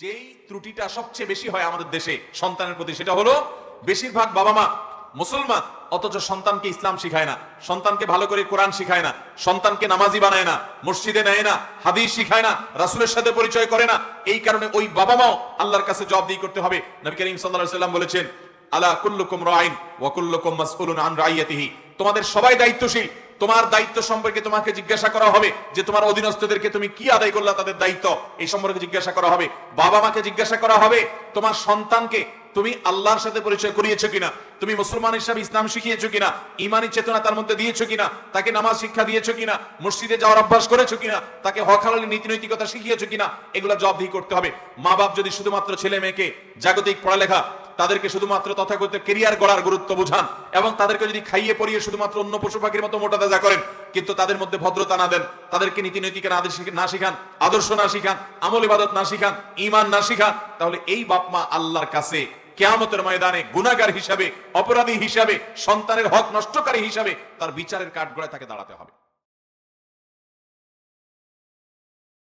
যেই ত্রুটিটা সবচেয়ে বেশি হয় আমাদের দেশে সন্তানের প্রতি সেটা হলো বেশিরভাগ বাবা মা মুসলমান, অথচ সন্তানকে ইসলাম শিখায় না, সন্তানকে ভালো করে কোরআন শিখায় না, সন্তানকে নামাজি বানায় না, মসজিদে নেয় না, হাদিস শিখায় না, রাসূলের সাথে পরিচয় করে না, এই কারণে ওই বাবা মাও আল্লাহর কাছে জবাব জবাবদিহি করতে হবে। নবী করিম সাল্লাল্লাহু সাল্লাম বলেছেন, আলা কুল্লুকুম রাইন ওয়া কুল্লুকুম মাসউলুন আন রাইয়াতিহি। তোমাদের সবাই দায়িত্বশীল তোমার দায়িত্ব সম্পর্কে তোমাকে জিজ্ঞাসা করা হবে যে তোমার অধীনস্থদেরকে তুমি কি আদায় করলা, তাদের দায়িত্ব এই সম্পর্কে জিজ্ঞাসা করা হবে। বাবা মাকে জিজ্ঞাসা করা হবে, তোমার সন্তানকে তুমি আল্লাহর সাথে পরিচয় করিয়েছো কিনা, তুমি মুসলমান হিসাবে ইসলাম শিখিয়েছো কিনা, ইমানি চেতনা তার মধ্যে দিয়েছ কিনা, তাকে নামাজ শিক্ষা দিয়েছ কিনা, মসজিদে যাওয়ার অভ্যাস করেছ কিনা, তাকে হকালি নীতি নৈতিকতা শিখিয়েছো কিনা, এগুলো জবাবদিহি করতে হবে। মা বাপ যদি শুধুমাত্র ছেলে মেয়েকে জাগতিক পড়ালেখা তাদেরকে শুধুমাত্র তথাকথিত কেরিয়ার গড়ার গুরুত্ব বুঝান এবং তাদেরকে যদি খাইয়ে পরিয়ে শুধুমাত্র অন্য পশু পাখির মতো মোটা তাজা করেন, কিন্তু তাদের মধ্যে ভদ্রতা না দেন, তাদেরকে নীতি নৈতিক না শিখান, আদর্শ না শিখান, আমল ইবাদত না শিখান ইমান না শিখান, তাহলে এই বাপমা আল্লাহর কাছে কেয়ামতের ময়দানে গুনাহগার হিসাবে, অপরাধী হিসাবে, সন্তানের হক নষ্টকারী হিসাবে তার বিচারের কাঠগড়ায় তাকে দাঁড়াতে হবে।